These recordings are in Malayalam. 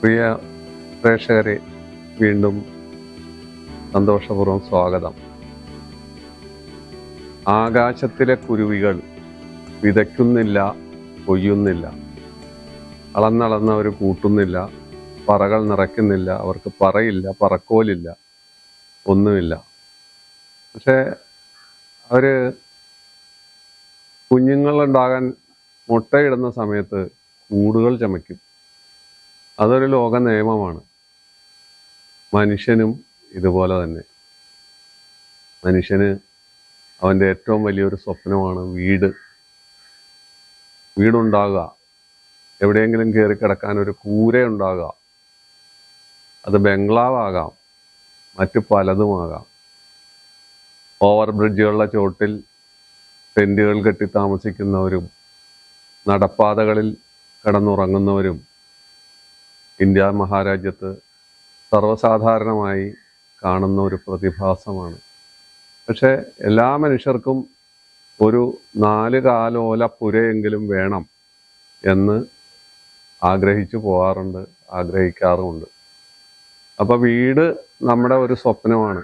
പ്രിയ പ്രേക്ഷകരെ വീണ്ടും സന്തോഷപൂർവം സ്വാഗതം. ആകാശത്തിലെ കുരുവികൾ വിതയ്ക്കുന്നില്ല കൊയ്യുന്നില്ല അളന്നളന്ന് അവർ കൂട്ടുന്നില്ല പറകൾ നിറയ്ക്കുന്നില്ല അവർക്ക് പറയില്ല പറക്കോലില്ല ഒന്നുമില്ല. പക്ഷേ അവർ കുഞ്ഞുങ്ങളുണ്ടാകാൻ മുട്ടയിടുന്ന സമയത്ത് കൂടുകൾ ചമയ്ക്കും. അതൊരു ലോക നിയമമാണ് മനുഷ്യനും ഇതുപോലെ തന്നെ. മനുഷ്യന് അവന്റെ ഏറ്റവും വലിയൊരു സ്വപ്നമാണ് വീട്. വീടുണ്ടാകുക എവിടെയെങ്കിലും കയറി കിടക്കാൻ ഒരു കൂര ഉണ്ടാകുക അത് ബംഗ്ലാവാകാം. മറ്റു പലതുമാകാം. ഓവർ ബ്രിഡ്ജുകളുടെ ചോട്ടിൽ ടെന്റുകൾ കെട്ടി താമസിക്കുന്നവരും നടപ്പാതകളിൽ കിടന്നുറങ്ങുന്നവരും ഇന്ത്യ മഹാരാജ്യത്ത് സർവസാധാരണമായി കാണുന്ന ഒരു പ്രതിഭാസമാണ്. പക്ഷേ എല്ലാ മനുഷ്യർക്കും ഒരു നാല് കാലോല പുരയെങ്കിലും വേണം എന്ന് ആഗ്രഹിച്ചു പോകാറുണ്ട് ആഗ്രഹിക്കാറുമുണ്ട്. അപ്പോൾ വീട് നമ്മുടെ ഒരു സ്വപ്നമാണ്.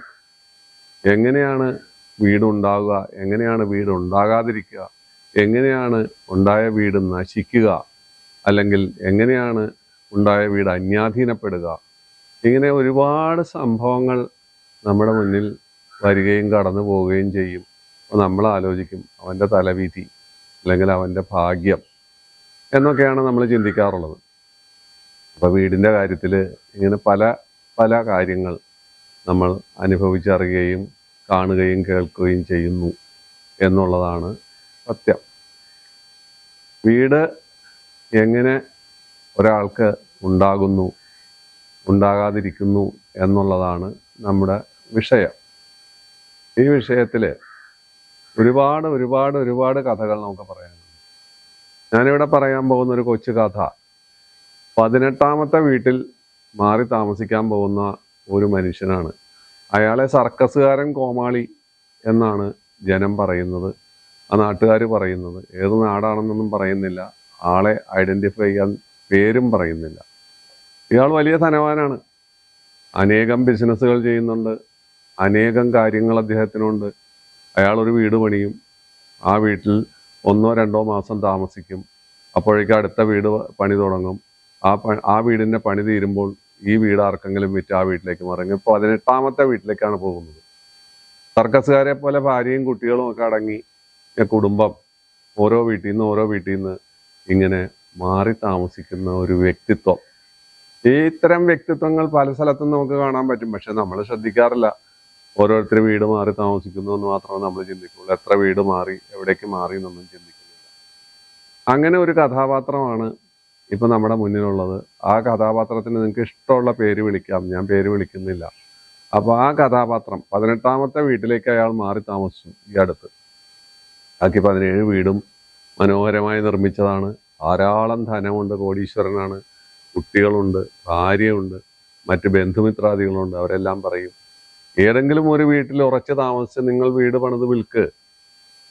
എങ്ങനെയാണ് വീടുണ്ടാവുക? എങ്ങനെയാണ് വീട് ഉണ്ടാകാതിരിക്കുക? എങ്ങനെയാണ് ഉണ്ടായ വീട് നശിക്കുക? അല്ലെങ്കിൽ എങ്ങനെയാണ് ഉണ്ടായ വീട് അന്യാധീനപ്പെടുക. ഇങ്ങനെ ഒരുപാട് സംഭവങ്ങൾ നമ്മുടെ മുന്നിൽ വരികയും കടന്നു പോവുകയും ചെയ്യും. അപ്പോൾ നമ്മൾ ആലോചിക്കും അവന്റെ തലവിധി അല്ലെങ്കിൽ അവന്റെ ഭാഗ്യം എന്നൊക്കെയാണ് നമ്മൾ ചിന്തിക്കാറുള്ളത്. അപ്പോൾ വീടിന്റെ കാര്യത്തിൽ ഇങ്ങനെ പല പല കാര്യങ്ങൾ നമ്മൾ അനുഭവിച്ചറിയുകയും കാണുകയും കേൾക്കുകയും ചെയ്യുന്നു എന്നുള്ളതാണ് സത്യം. വീട് എങ്ങനെ ഒരാൾക്ക് ഉണ്ടാകുന്നു ഉണ്ടാകാതിരിക്കുന്നു എന്നുള്ളതാണ് നമ്മുടെ വിഷയം. ഈ വിഷയത്തിൽ ഒരുപാട് ഒരുപാട് ഒരുപാട് കഥകൾ നമുക്ക് പറയാനുണ്ട്. ഞാനിവിടെ പറയാൻ പോകുന്ന ഒരു കൊച്ചു കഥ. പതിനെട്ടാമത്തെ വീട്ടിൽ മാറി താമസിക്കാൻ പോകുന്ന ഒരു മനുഷ്യനാണ്. അയാളെ സർക്കസുകാരൻ കോമാളി എന്നാണ് ജനം പറയുന്നത്. ആ നാട്ടുകാർ പറയുന്നത്. ഏത് നാടാണെന്നൊന്നും പറയുന്നില്ല. ആളെ ഐഡന്റിഫൈ ചെയ്യാൻ പേരും പറയുന്നില്ല. ഇയാൾ വലിയ ധനവാനാണ്. അനേകം ബിസിനസ്സുകൾ ചെയ്യുന്നുണ്ട്. അനേകം കാര്യങ്ങൾ അദ്ദേഹത്തിനുണ്ട്. അയാളൊരു വീട് പണിയും. ആ വീട്ടിൽ ഒന്നോ രണ്ടോ മാസം താമസിക്കും. അപ്പോഴേക്കും അടുത്ത വീട് പണി തുടങ്ങും. ആ ആ വീടിന്റെ പണി തീരുമ്പോൾ ഈ വീട് ആർക്കെങ്കിലും വിറ്റ് ആ വീട്ടിലേക്ക് മറങ്ങും ഇപ്പോൾ പതിനെട്ടാമത്തെ വീട്ടിലേക്കാണ് പോകുന്നത്. സർക്കസുകാരെ പോലെ ഭാര്യയും കുട്ടികളും ഒക്കെ അടങ്ങി കുടുംബം. ഓരോ വീട്ടിൽ നിന്ന് ഓരോ വീട്ടിൽ നിന്ന് ഇങ്ങനെ മാറി താമസിക്കുന്ന ഒരു വ്യക്തിത്വം. ഈ ഇത്തരം വ്യക്തിത്വങ്ങൾ പല സ്ഥലത്തും നമുക്ക് കാണാൻ പറ്റും. പക്ഷെ നമ്മൾ ശ്രദ്ധിക്കാറില്ല. ഓരോരുത്തർ വീട് മാറി താമസിക്കുന്നു എന്ന് മാത്രമേ നമ്മൾ ചിന്തിക്കുള്ളൂ. എത്ര വീട് മാറി എവിടേക്ക് മാറി എന്നൊന്നും ചിന്തിക്കുന്നില്ല. അങ്ങനെ ഒരു കഥാപാത്രമാണ് ഇപ്പൊ നമ്മുടെ മുന്നിലുള്ളത്. ആ കഥാപാത്രത്തിന് നിങ്ങൾക്ക് ഇഷ്ടമുള്ള പേര് വിളിക്കാം. ഞാൻ പേര് വിളിക്കുന്നില്ല. അപ്പോൾ ആ കഥാപാത്രം പതിനെട്ടാമത്തെ വീട്ടിലേക്ക് അയാൾ മാറി താമസിച്ചു ഈ അടുത്ത്. ബാക്കി പതിനേഴ് വീടും മനോഹരമായി നിർമ്മിച്ചതാണ്. ധാരാളം ധനമുണ്ട് കോടീശ്വരനാണ് കുട്ടികളുണ്ട് ഭാര്യയുണ്ട് മറ്റ് ബന്ധുമിത്രാദികളുണ്ട് അവരെല്ലാം പറയും ഏതെങ്കിലും ഒരു വീട്ടിൽ ഉറച്ചു താമസിച്ച് നിങ്ങൾ വീട് പണിത് വിൽക്ക്.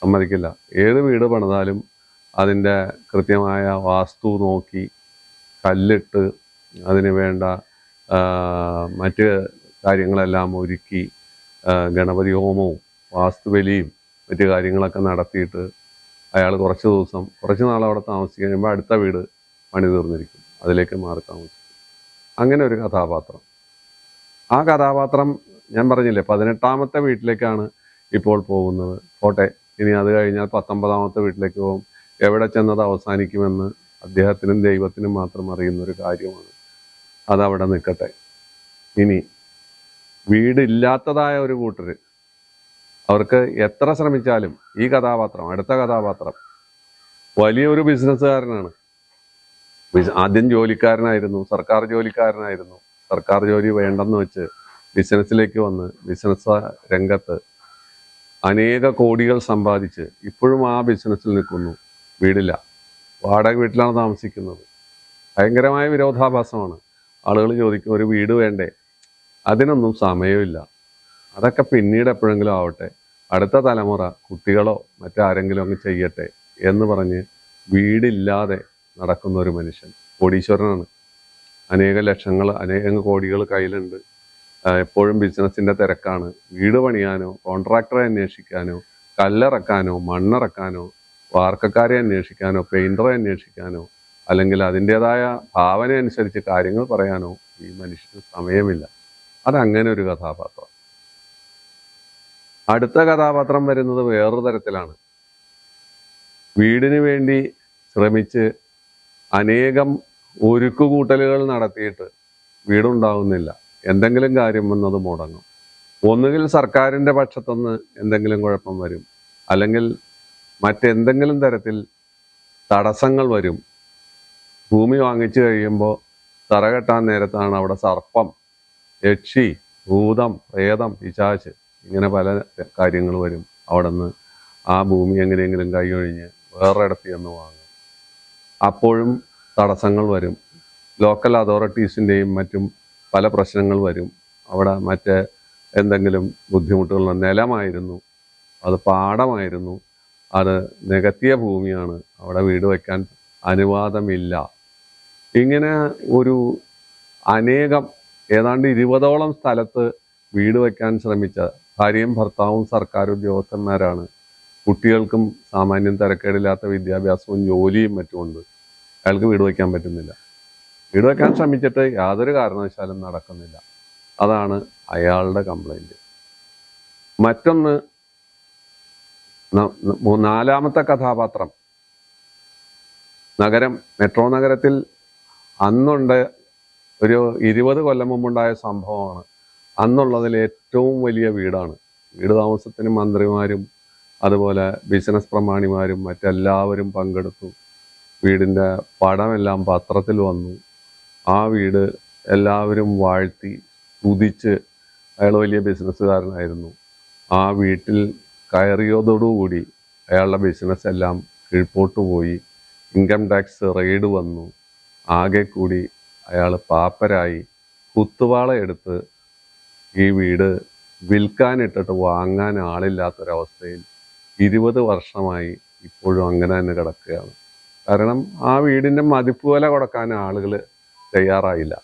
സമ്മതിക്കില്ല. ഏത് വീട് പണിതാലും അതിന്റെ കൃത്യമായ വാസ്തു നോക്കി കല്ലിട്ട് അതിന് വേണ്ട മറ്റ് കാര്യങ്ങളെല്ലാം ഒരുക്കി ഗണപതി ഹോമവും വാസ്തുബലിയും മറ്റു കാര്യങ്ങളൊക്കെ നടത്തിയിട്ട് അയാൾ കുറച്ച് ദിവസം കുറച്ച് നാൾ അവിടെ താമസിച്ച് കഴിയുമ്പോൾ അടുത്ത വീട് പണി തീർന്നിരിക്കും. അതിലേക്ക് മാറി താമസിക്കും. അങ്ങനെ ഒരു കഥാപാത്രം. ആ കഥാപാത്രം ഞാൻ പറഞ്ഞില്ലേ പതിനെട്ടാമത്തെ വീട്ടിലേക്കാണ് ഇപ്പോൾ പോകുന്നത്. പോട്ടെ ഇനി അത് കഴിഞ്ഞാൽ പത്തൊമ്പതാമത്തെ വീട്ടിലേക്ക് പോകും. എവിടെ ചെന്നത് അവസാനിക്കുമെന്ന് അദ്ദേഹത്തിനും ദൈവത്തിനും മാത്രം അറിയുന്ന ഒരു കാര്യമാണ്. അതവിടെ നിൽക്കട്ടെ. ഇനി വീടില്ലാത്തതായ ഒരു കൂട്ടര് അവർക്ക് എത്ര ശ്രമിച്ചാലും ഈ കഥാപാത്രം അടുത്ത കഥാപാത്രം വലിയൊരു ബിസിനസ്സുകാരനാണ്. ബിസ്- ആദ്യം ജോലിക്കാരനായിരുന്നു സർക്കാർ ജോലിക്കാരനായിരുന്നു. സർക്കാർ ജോലി വേണ്ടെന്ന് വെച്ച് ബിസിനസ്സിലേക്ക് വന്ന് ബിസിനസ് രംഗത്ത് അനേക കോടികൾ സമ്പാദിച്ച് ഇപ്പോഴും ആ ബിസിനസ്സിൽ നിൽക്കുന്നു. വീടില്ല. വാടക വീട്ടിലാണ് താമസിക്കുന്നത്. ഭയങ്കരമായ വിരോധാഭാസമാണ്. ആളുകൾ ചോദിക്കും ഒരു വീട് വേണ്ടേ? അതിനൊന്നും സമയമില്ല. അതൊക്കെ പിന്നീട് എപ്പോഴെങ്കിലും ആവട്ടെ. അടുത്ത തലമുറ കുട്ടികളോ മറ്റാരെങ്കിലും അങ്ങ് ചെയ്യട്ടെ എന്ന് പറഞ്ഞ് വീടില്ലാതെ നടക്കുന്ന ഒരു മനുഷ്യൻ കോടീശ്വരനാണ്. അനേക ലക്ഷങ്ങൾ അനേകം കോടികൾ കയ്യിലുണ്ട്. എപ്പോഴും ബിസിനസ്സിന്റെ തിരക്കാണ്. വീട് പണിയാനോ കോൺട്രാക്ടറെ അന്വേഷിക്കാനോ കല്ലിറക്കാനോ മണ്ണിറക്കാനോ വാർക്കക്കാരെ അന്വേഷിക്കാനോ പെയിന്ററെ അന്വേഷിക്കാനോ അല്ലെങ്കിൽ അതിന്റേതായ ഭാവന അനുസരിച്ച് കാര്യങ്ങൾ പറയാനോ ഈ മനുഷ്യന് സമയമില്ല. അതങ്ങനെ ഒരു കഥാപാത്രം. അടുത്ത കഥാപാത്രം വരുന്നത് വേറൊരു തരത്തിലാണ്. വീടിന് വേണ്ടി ശ്രമിച്ച് അനേകം ഒരുക്കുകൂട്ടലുകൾ നടത്തിയിട്ട് വീടുണ്ടാവുന്നില്ല. എന്തെങ്കിലും കാര്യം വന്നത് മുടങ്ങും. ഒന്നുകിൽ സർക്കാരിന്റെ പക്ഷത്തുനിന്ന് എന്തെങ്കിലും കുഴപ്പം വരും. അല്ലെങ്കിൽ മറ്റെന്തെങ്കിലും തരത്തിൽ തടസ്സങ്ങൾ വരും. ഭൂമി വാങ്ങിച്ചു കഴിയുമ്പോൾ തറകെട്ടാൻ നേരത്താണ് അവിടെ സർപ്പം യക്ഷി ഭൂതം പ്രേതം പിശാച്ച് ഇങ്ങനെ പല കാര്യങ്ങൾ വരും. അവിടെ നിന്ന് ആ ഭൂമി എങ്ങനെയെങ്കിലും കൈയൊഴിഞ്ഞ് വേറൊരിടത്ത് ചെന്ന് വാങ്ങും. അപ്പോഴും തടസ്സങ്ങൾ വരും. ലോക്കൽ അതോറിറ്റീസിന്റെയും മറ്റും പല പ്രശ്നങ്ങൾ വരും. അവിടെ മറ്റേ എന്തെങ്കിലും ബുദ്ധിമുട്ടുകൾ നിലമായിരുന്നു. അത് പാടമായിരുന്നു. അത് നികത്തിയ ഭൂമിയാണ്. അവിടെ വീട് വയ്ക്കാൻ അനുവാദമില്ല. ഇങ്ങനെ ഒരു അനേകം ഏതാണ്ട് ഇരുപതോളം സ്ഥലത്ത് വീട് വയ്ക്കാൻ ശ്രമിച്ച ഭാര്യയും ഭർത്താവും സർക്കാർ ഉദ്യോഗസ്ഥന്മാരാണ്. കുട്ടികൾക്കും സാമാന്യം തിരക്കേടില്ലാത്ത വിദ്യാഭ്യാസവും ജോലിയും മറ്റുമുണ്ട് അയാൾക്ക് വീട് വയ്ക്കാൻ പറ്റുന്നില്ല. വീട് വയ്ക്കാൻ ശ്രമിച്ചിട്ട് യാതൊരു കാരണവശാലും നടക്കുന്നില്ല. അതാണ് അയാളുടെ കംപ്ലൈന്റ് മറ്റൊന്ന് നാലാമത്തെ കഥാപാത്രം. നഗരം മെട്രോ നഗരത്തിൽ അന്നുണ്ട് ഒരു ഇരുപത് കൊല്ലം മുമ്പുണ്ടായ സംഭവമാണ്. അന്നുള്ളതിൽ ഏറ്റവും വലിയ വീടാണ്. വീട് താമസത്തിന് മന്ത്രിമാരും അതുപോലെ ബിസിനസ് പ്രമാണിമാരും മറ്റെല്ലാവരും പങ്കെടുത്തു. വീടിന്റെ പടമെല്ലാം പത്രത്തിൽ വന്നു. ആ വീട് എല്ലാവരും വാഴ്ത്തി സ്തുതിച്ച് അയാൾ വലിയ ബിസിനസ്സുകാരനായിരുന്നു ആ വീട്ടിൽ കയറിയതോടുകൂടി അയാളുടെ ബിസിനസ് എല്ലാം കീഴ്പോട്ട് പോയി. ഇൻകം ടാക്സ് റെയ്ഡ് വന്നു. ആകെ കൂടി അയാൾ പാപ്പരായി. കുത്തുവാള എടുത്ത് ഈ വീട് വിൽക്കാനിട്ടിട്ട് വാങ്ങാൻ ആളില്ലാത്തൊരവസ്ഥയിൽ ഇരുപത് വർഷമായി ഇപ്പോഴും അങ്ങനെ തന്നെ കിടക്കുകയാണ്. കാരണം ആ വീടിന്റെ മതിപ്പ് വില കൊടുക്കാൻ ആളുകൾ തയ്യാറായില്ല.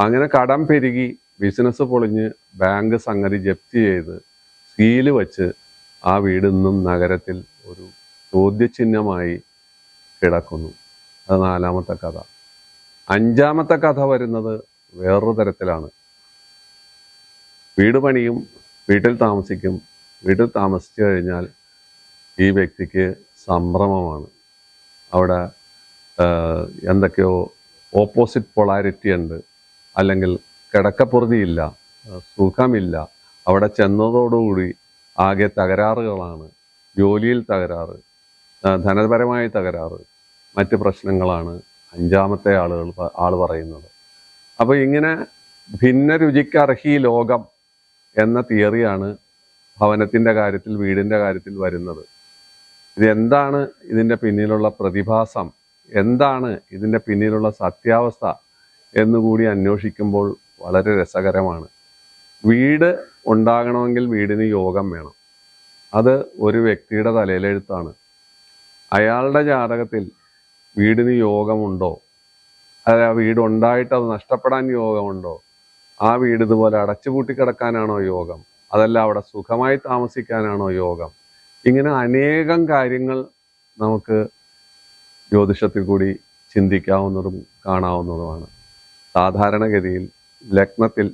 അങ്ങനെ കടം പെരുകി ബിസിനസ് പൊളിഞ്ഞ് ബാങ്ക് സംഗതി ജപ്തി ചെയ്ത് സീൽ വച്ച് ആ വീട് ഇന്നും നഗരത്തിൽ ഒരു ചോദ്യചിഹ്നമായി കിടക്കുന്നു. അത് നാലാമത്തെ കഥ. അഞ്ചാമത്തെ കഥ വരുന്നത് വേറൊരു തരത്തിലാണ്. വീട് പണിയും വീട്ടിൽ താമസിക്കും വീട്ടിൽ താമസിച്ചു കഴിഞ്ഞാൽ ഈ വ്യക്തിക്ക് സംഭ്രമമാണ്. അവിടെ എന്തൊക്കെയോ ഓപ്പോസിറ്റ് പൊളാരിറ്റി ഉണ്ട്. അല്ലെങ്കിൽ കിടക്കപ്പുറതിയില്ല സുഖമില്ല. അവിടെ ചെന്നതോടുകൂടി ആകെ തകരാറുകളാണ്. ജോലിയിൽ തകരാറ് ധനപരമായ തകരാറ്. മറ്റ് പ്രശ്നങ്ങളാണ് അഞ്ചാമത്തെ ആളുകൾ ആൾ പറയുന്നത്. അപ്പോൾ ഇങ്ങനെ ഭിന്ന രുചിക്കർഹി ലോകം എന്ന തിയറിയാണ് ഭവനത്തിന്റെ കാര്യത്തിൽ വീടിന്റെ കാര്യത്തിൽ വരുന്നത്. ഇതെന്താണ് ഇതിന്റെ പിന്നിലുള്ള പ്രതിഭാസം? എന്താണ് ഇതിന്റെ പിന്നിലുള്ള സത്യാവസ്ഥ എന്നുകൂടി അന്വേഷിക്കുമ്പോൾ വളരെ രസകരമാണ്. വീട് ഉണ്ടാകണമെങ്കിൽ വീടിന് യോഗം വേണം. അത് ഒരു വ്യക്തിയുടെ തലയിലെഴുത്താണ്. അയാളുടെ ജാതകത്തിൽ വീടിന് യോഗമുണ്ടോ? അതായത് ആ വീട് ഉണ്ടായിട്ട് അത് നഷ്ടപ്പെടാൻ യോഗമുണ്ടോ? ആ വീട് ഇതുപോലെ അടച്ചുപൂട്ടി കിടക്കാനാണോ യോഗം? അതല്ല അവിടെ സുഖമായി താമസിക്കാനാണോ യോഗം? ഇങ്ങനെ അനേകം കാര്യങ്ങൾ നമുക്ക് ജ്യോതിഷത്തിൽ കൂടി ചിന്തിക്കാവുന്നതും കാണാവുന്നതുമാണ്. സാധാരണഗതിയിൽ ലഗ്നത്തിൽ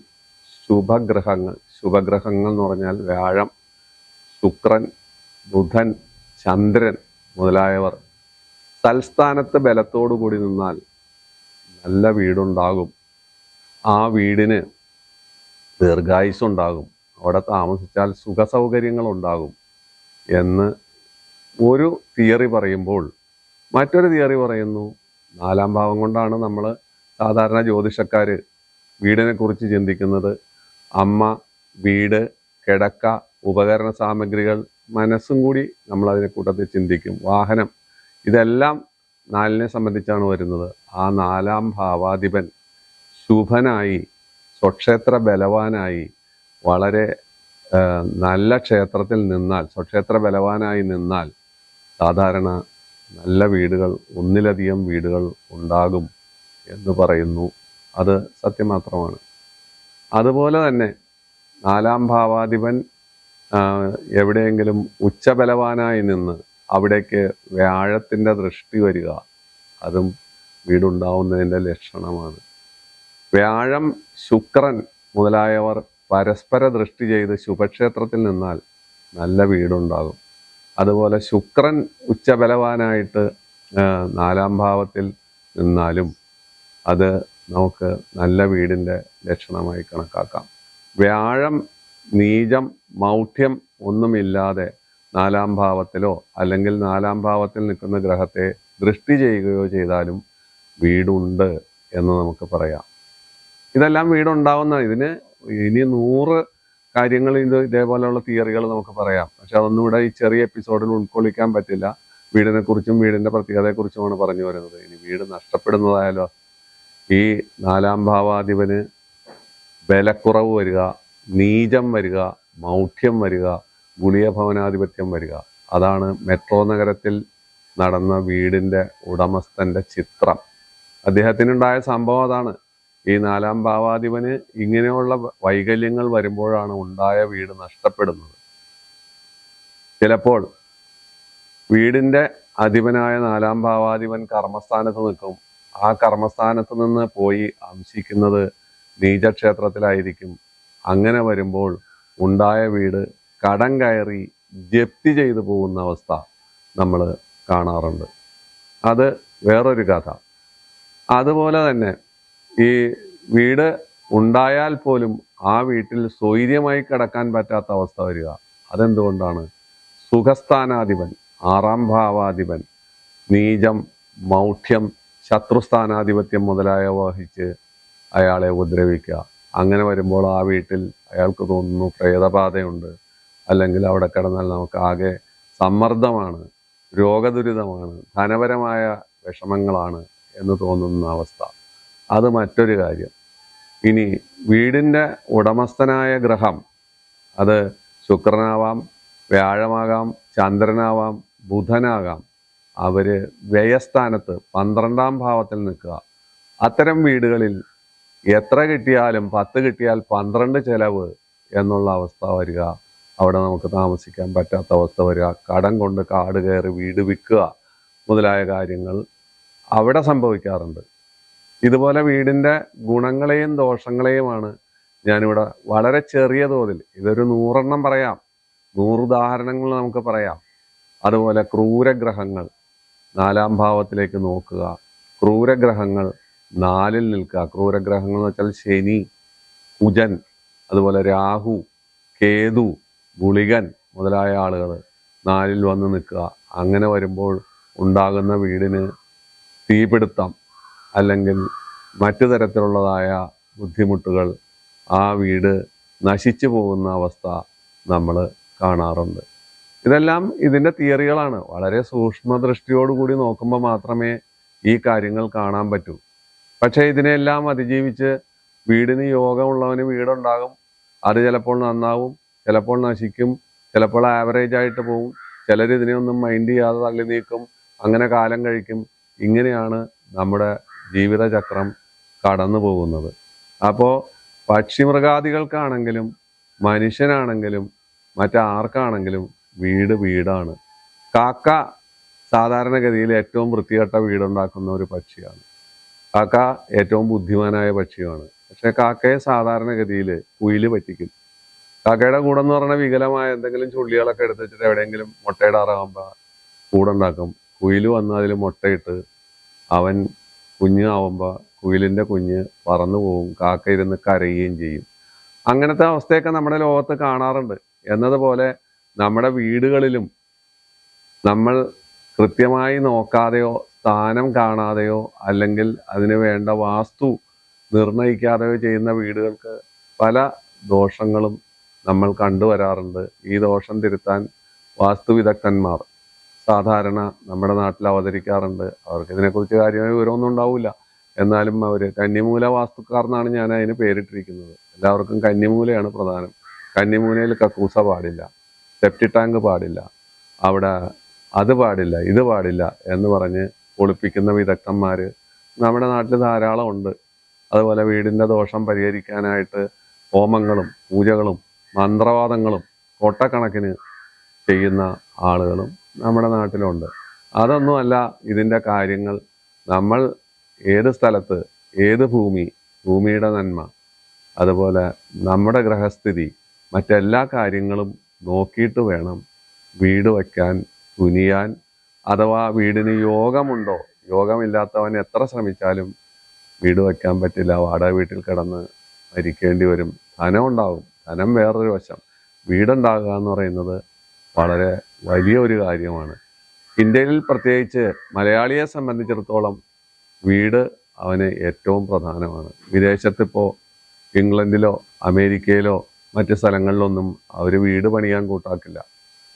ശുഭഗ്രഹങ്ങൾ ശുഭഗ്രഹങ്ങൾ എന്ന് പറഞ്ഞാൽ വ്യാഴം ശുക്രൻ ബുധൻ ചന്ദ്രൻ മുതലായവർ തൽസ്ഥാനത്ത് ബലത്തോടു കൂടി നിന്നാൽ നല്ല വീടുണ്ടാകും. ആ വീടിന് ദീർഘായുസുണ്ടാകും അവിടെ താമസിച്ചാൽ സുഖ സൗകര്യങ്ങൾ ഉണ്ടാകും എന്ന് ഒരു തിയറി പറയുമ്പോൾ മറ്റൊരു തിയറി പറയുന്നു. നാലാം ഭാവം കൊണ്ടാണ് നമ്മൾ സാധാരണ ജ്യോതിഷക്കാർ വീടിനെക്കുറിച്ച് ചിന്തിക്കുന്നത്. അമ്മ വീട് കിടക്ക ഉപകരണ സാമഗ്രികൾ മനസ്സും കൂടി നമ്മൾ അതിനെ കൂട്ടത്തിൽ ചിന്തിക്കും. വാഹനം ഇതെല്ലാം നാലിനെ സംബന്ധിച്ചാണ് വരുന്നത്. ആ നാലാം ഭാവാധിപൻ ശുഭനായി സ്വക്ഷേത്ര ബലവാനായി വളരെ നല്ല ക്ഷേത്രത്തിൽ നിന്നാൽ സ്വക്ഷേത്ര ബലവാനായി നിന്നാൽ സാധാരണ നല്ല വീടുകൾ ഒന്നിലധികം വീടുകൾ ഉണ്ടാകും എന്ന് പറയുന്നു. അത് സത്യം മാത്രമാണ് അതുപോലെ തന്നെ നാലാം ഭാവാധിപൻ എവിടെയെങ്കിലും ഉച്ചബലവാനായി നിന്ന് അവിടേക്ക് വ്യാഴത്തിന്റെ ദൃഷ്ടി വരിക അതും വീടുണ്ടാവുന്നതിന്റെ ലക്ഷണമാണ്. വ്യാഴം ശുക്രൻ മുതലായവർ പരസ്പര ദൃഷ്ടി ചെയ്ത് ശുഭക്ഷേത്രത്തിൽ നിന്നാൽ നല്ല വീടുണ്ടാകും. അതുപോലെ ശുക്രൻ ഉച്ചബലവാനായിട്ട് നാലാം ഭാവത്തിൽ നിന്നാലും അത് നമുക്ക് നല്ല വീടിന്റെ ലക്ഷണമായി കണക്കാക്കാം. വ്യാഴം നീചം മൗഢ്യം ഒന്നുമില്ലാതെ നാലാം ഭാവത്തിലോ അല്ലെങ്കിൽ നാലാം ഭാവത്തിൽ നിൽക്കുന്ന ഗ്രഹത്തെ ദൃഷ്ടി ചെയ്യുകയോ ചെയ്താലും വീടുണ്ട് എന്ന് നമുക്ക് പറയാം. ഇതെല്ലാം വീടുണ്ടാവുന്ന ഇതിന് ഇനി നൂറ് കാര്യങ്ങൾ ഇത് ഇതേപോലെയുള്ള തിയറികൾ നമുക്ക് പറയാം. പക്ഷെ അതൊന്നും ഇവിടെ ഈ ചെറിയ എപ്പിസോഡിൽ ഉൾക്കൊള്ളിക്കാൻ പറ്റില്ല. വീടിനെ കുറിച്ചും വീടിന്റെ പ്രത്യേകതയെക്കുറിച്ചുമാണ് പറഞ്ഞു വരുന്നത്. ഇനി വീട് നഷ്ടപ്പെടുന്നതായാലോ? ഈ നാലാം ഭാവാധിപന് ബലക്കുറവ് വരിക നീചം വരിക മൗഢ്യം വരിക ഗുളിയ ഭവനാധിപത്യം വരിക. അതാണ് മെട്രോ നഗരത്തിൽ നടന്ന വീടിന്റെ ഉടമസ്ഥന്റെ ചിത്രം. അദ്ദേഹത്തിനുണ്ടായ സംഭവം അതാണ്. ഈ നാലാം ഭാവാധിപന് ഇങ്ങനെയുള്ള വൈകല്യങ്ങൾ വരുമ്പോഴാണ് ഉണ്ടായ വീട് നഷ്ടപ്പെടുന്നത്. ചിലപ്പോൾ വീടിന്റെ അധിപനായ നാലാം ഭാവാധിപൻ കർമ്മസ്ഥാനത്ത് നിൽക്കും. ആ കർമ്മസ്ഥാനത്ത് നിന്ന് പോയി അംശിക്കുന്നത് നീചക്ഷേത്രത്തിലായിരിക്കും. അങ്ങനെ വരുമ്പോൾ ഉണ്ടായ വീട് കടം കയറി ജപ്തി ചെയ്തു പോകുന്ന അവസ്ഥ നമ്മൾ കാണാറുണ്ട്. അത് വേറൊരു കഥ. അതുപോലെ തന്നെ ഈ വീട് ഉണ്ടായാൽ പോലും ആ വീട്ടിൽ സ്വൈര്യമായി കിടക്കാൻ പറ്റാത്ത അവസ്ഥ വരിക. അതെന്തുകൊണ്ടാണ്? സുഖസ്ഥാനാധിപൻ ആറാം ഭാവാധിപൻ നീചം മൗഢ്യം ശത്രുസ്ഥാനാധിപത്യം മുതലായവ വഹിച്ച് അയാളെ ഉപദ്രവിക്കുക. അങ്ങനെ വരുമ്പോൾ ആ വീട്ടിൽ അയാൾക്ക് തോന്നുന്നു പ്രേതബാധയുണ്ട്. അല്ലെങ്കിൽ അവിടെ കിടന്നാൽ നമുക്ക് ആകെ സമ്മർദ്ദമാണ് രോഗദുരിതമാണ് ധനപരമായ വിഷമങ്ങളാണ് എന്ന് തോന്നുന്ന അവസ്ഥ. അത് മറ്റൊരു കാര്യം. ഇനി വീടിന്റെ ഉടമസ്ഥനായ ഗ്രഹം അത് ശുക്രനാവാം വ്യാഴമാകാം ചന്ദ്രനാവാം ബുധനാകാം. അവർ വ്യയസ്ഥാനത്ത് പന്ത്രണ്ടാം ഭാവത്തിൽ നിൽക്കുക. അത്തരം വീടുകളിൽ എത്ര കിട്ടിയാലും പത്ത് കിട്ടിയാൽ പന്ത്രണ്ട് ചെലവ് എന്നുള്ള അവസ്ഥ വരിക. അവിടെ നമുക്ക് താമസിക്കാൻ പറ്റാത്ത അവസ്ഥ വരിക. കടം കൊണ്ട് കാട് കയറി വീട് വിൽക്കുക മുതലായ കാര്യങ്ങൾ അവിടെ സംഭവിക്കാറുണ്ട്. ഇതുപോലെ വീടിന്റെ ഗുണങ്ങളെയും ദോഷങ്ങളെയുമാണ് ഞാനിവിടെ വളരെ ചെറിയ തോതിൽ ഇതൊരു നൂറെണ്ണം പറയാം. നൂറുദാഹരണങ്ങൾ നമുക്ക് പറയാം. അതുപോലെ ക്രൂരഗ്രഹങ്ങൾ നാലാം ഭാവത്തിലേക്ക് നോക്കുക. ക്രൂരഗ്രഹങ്ങൾ നാലിൽ നിൽക്കുക. ക്രൂരഗ്രഹങ്ങൾ എന്ന് വെച്ചാൽ ശനി കുജൻ അതുപോലെ രാഹു കേതു ഗുളികൻ മുതലായ ആളുകൾ നാലിൽ വന്ന് നിൽക്കുക. അങ്ങനെ വരുമ്പോൾ ഉണ്ടാകുന്ന വീടിന് തീപിടുത്തം അല്ലെങ്കിൽ മറ്റു തരത്തിലുള്ളതായ ബുദ്ധിമുട്ടുകൾ ആ വീട് നശിച്ചു പോകുന്ന അവസ്ഥ നമ്മൾ കാണാറുണ്ട്. ഇതെല്ലാം ഇതിന്റെ തിയറികളാണ്. വളരെ സൂക്ഷ്മദൃഷ്ടിയോടുകൂടി നോക്കുമ്പോൾ മാത്രമേ ഈ കാര്യങ്ങൾ കാണാൻ പറ്റൂ. പക്ഷേ ഇതിനെല്ലാം അതിജീവിച്ച് വീടിന് യോഗമുള്ളവന് വീടുണ്ടാകും. അത് ചിലപ്പോൾ നന്നാവും ചിലപ്പോൾ നശിക്കും ചിലപ്പോൾ ആവറേജ് ആയിട്ട് പോവും. ചിലർ ഇതിനെ ഒന്നും മൈൻഡ് ചെയ്യാതെ തള്ളി നീക്കും അങ്ങനെ കാലം കഴിക്കും. ഇങ്ങനെയാണ് നമ്മുടെ ജീവിതചക്രം കടന്നു പോകുന്നത്. അപ്പോൾ പക്ഷിമൃഗാദികൾക്കാണെങ്കിലും മനുഷ്യനാണെങ്കിലും മറ്റാർക്കാണെങ്കിലും വീട് വീടാണ്. കാക്ക സാധാരണഗതിയിൽ ഏറ്റവും വൃത്തികെട്ട വീടുണ്ടാക്കുന്ന ഒരു പക്ഷിയാണ്. കാക്ക ഏറ്റവും ബുദ്ധിമാനായ പക്ഷിയാണ്. പക്ഷെ കാക്കയെ സാധാരണഗതിയിൽ കുയിൽ പറ്റിക്കും. കാക്കയുടെ കൂടെന്ന് പറഞ്ഞാൽ വികലമായ എന്തെങ്കിലും ചുള്ളികളൊക്കെ എടുത്ത് വെച്ചിട്ട് എവിടെയെങ്കിലും മുട്ടയിടാറാകുമ്പോൾ കൂടുണ്ടാക്കും. കുയിൽ വന്ന് അതിൽ മുട്ടയിട്ട് അവൻ കുഞ്ഞാവുമ്പോൾ കുയിലിന്റെ കുഞ്ഞ് പറന്നു പോവും കാക്ക ഇരുന്ന് കരയുകയും ചെയ്യും. അങ്ങനത്തെ അവസ്ഥയൊക്കെ നമ്മുടെ ലോകത്ത് കാണാറുണ്ട്. എന്നതുപോലെ നമ്മുടെ വീടുകളിലും നമ്മൾ കൃത്യമായി നോക്കാതെയോ സ്ഥാനം കാണാതെയോ അല്ലെങ്കിൽ അതിന് വേണ്ട വാസ്തു നിർണയിക്കാതെയോ ചെയ്യുന്ന വീടുകൾക്ക് പല ദോഷങ്ങളും നമ്മൾ കണ്ടുവരാറുണ്ട്. ഈ ദോഷം തിരുത്താൻ വാസ്തു വിദഗ്ധന്മാർ സാധാരണ നമ്മുടെ നാട്ടിൽ അവതരിക്കാറുണ്ട്. അവർക്ക് ഇതിനെക്കുറിച്ച് കാര്യമായ വിവരമൊന്നും ഉണ്ടാവില്ല എന്നാലും അവർ കന്നിമൂല വാസ്തുക്കാർ എന്നാണ് ഞാൻ അതിന് പേരിട്ടിരിക്കുന്നത്. എല്ലാവർക്കും കന്നിമൂലയാണ് പ്രധാനം. കന്നിമൂലയിൽ കക്കൂസ പാടില്ല. സെപ്റ്റി ടാങ്ക് പാടില്ല. അവിടെ അത് പാടില്ല ഇത് പാടില്ല എന്ന് പറഞ്ഞ് ഒളിപ്പിക്കുന്ന വിദഗ്ധന്മാർ നമ്മുടെ നാട്ടിൽ ധാരാളം ഉണ്ട്. അതുപോലെ വീടിന്റെ ദോഷം പരിഹരിക്കാനായിട്ട് ഹോമങ്ങളും പൂജകളും മന്ത്രവാദങ്ങളും കൊട്ടക്കണക്കിന് ചെയ്യുന്ന ആളുകളും നമ്മുടെ നാട്ടിലുണ്ട്. അതൊന്നുമല്ല ഇതിന്റെ കാര്യങ്ങൾ. നമ്മൾ ഏത് സ്ഥലത്ത് ഏത് ഭൂമി ഭൂമിയുടെ നന്മ അതുപോലെ നമ്മുടെ ഗ്രഹസ്ഥിതി മറ്റെല്ലാ കാര്യങ്ങളും നോക്കിയിട്ട് വേണം വീട് വയ്ക്കാൻ തുനിയാൻ അഥവാ വീടിന് യോഗമുണ്ടോ? യോഗമില്ലാത്തവൻ എത്ര ശ്രമിച്ചാലും വീട് വയ്ക്കാൻ പറ്റില്ല. വാടക വീട്ടിൽ കിടന്ന് മരിക്കേണ്ടി വരും. ധനം ഉണ്ടാകും ധനം വേറൊരു വശം. വീടുണ്ടാകുക എന്ന് പറയുന്നത് വളരെ വലിയ ഒരു കാര്യമാണ്. ഇന്ത്യയിൽ പ്രത്യേകിച്ച് മലയാളിയെ സംബന്ധിച്ചിടത്തോളം വീട് അവന് ഏറ്റവും പ്രധാനമാണ്. വിദേശത്തിപ്പോൾ ഇംഗ്ലണ്ടിലോ അമേരിക്കയിലോ മറ്റ് സ്ഥലങ്ങളിലൊന്നും അവർ വീട് പണിയാൻ കൂട്ടാക്കില്ല.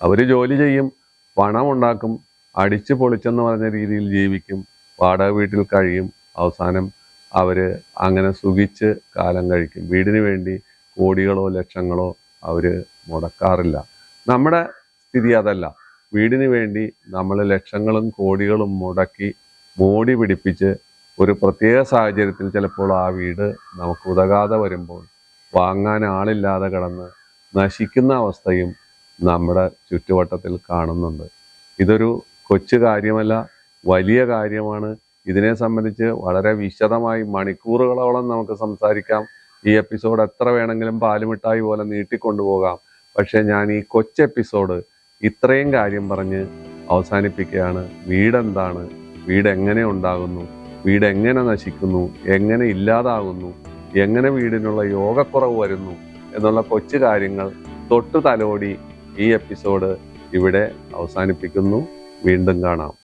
അവർ ജോലി ചെയ്യും പണം ഉണ്ടാക്കും അടിച്ചു പൊളിച്ചെന്ന് പറഞ്ഞ രീതിയിൽ ജീവിക്കും വാടക വീട്ടിൽ കഴിയും. അവസാനം അവർ അങ്ങനെ സുഖിച്ച് കാലം കഴിക്കും. വീടിന് വേണ്ടി കോടികളോ ലക്ഷങ്ങളോ അവർ മുടക്കാറില്ല. നമ്മുടെ സ്ഥിതി അതല്ല. വീടിന് വേണ്ടി നമ്മൾ ലക്ഷങ്ങളും കോടികളും മുടക്കി മോടി പിടിപ്പിച്ച് ഒരു പ്രത്യേക സാഹചര്യത്തിൽ ചിലപ്പോൾ ആ വീട് നമുക്ക് ഉതകാതെ വരുമ്പോൾ വാങ്ങാൻ ആളില്ലാതെ കിടന്ന് നശിക്കുന്ന അവസ്ഥയും നമ്മുടെ ചുറ്റുവട്ടത്തിൽ കാണുന്നുണ്ട്. ഇതൊരു കൊച്ചു കാര്യമല്ല വലിയ കാര്യമാണ്. ഇതിനെ സംബന്ധിച്ച് വളരെ വിശദമായി മണിക്കൂറുകളോളം നമുക്ക് സംസാരിക്കാം. ഈ എപ്പിസോഡ് എത്ര വേണമെങ്കിലും പാലുമിട്ടായി പോലെ നീട്ടിക്കൊണ്ടുപോകാം. പക്ഷേ ഞാൻ ഈ കൊച്ചു എപ്പിസോഡ് ഇത്രയും കാര്യം പറഞ്ഞ് അവസാനിപ്പിക്കുകയാണ്. വീടെന്താണ്? വീട് എങ്ങനെ ഉണ്ടാകുന്നു? വീട് എങ്ങനെ നശിക്കുന്നു? എങ്ങനെ ഇല്ലാതാകുന്നു? എങ്ങനെ വീടിനുള്ള യോഗക്കുറവ് വരുന്നു? എന്നുള്ള കൊച്ചു കാര്യങ്ങൾ തൊട്ടു തലോടി ഈ എപ്പിസോഡ് ഇവിടെ അവസാനിപ്പിക്കുന്നു. വീണ്ടും കാണാം.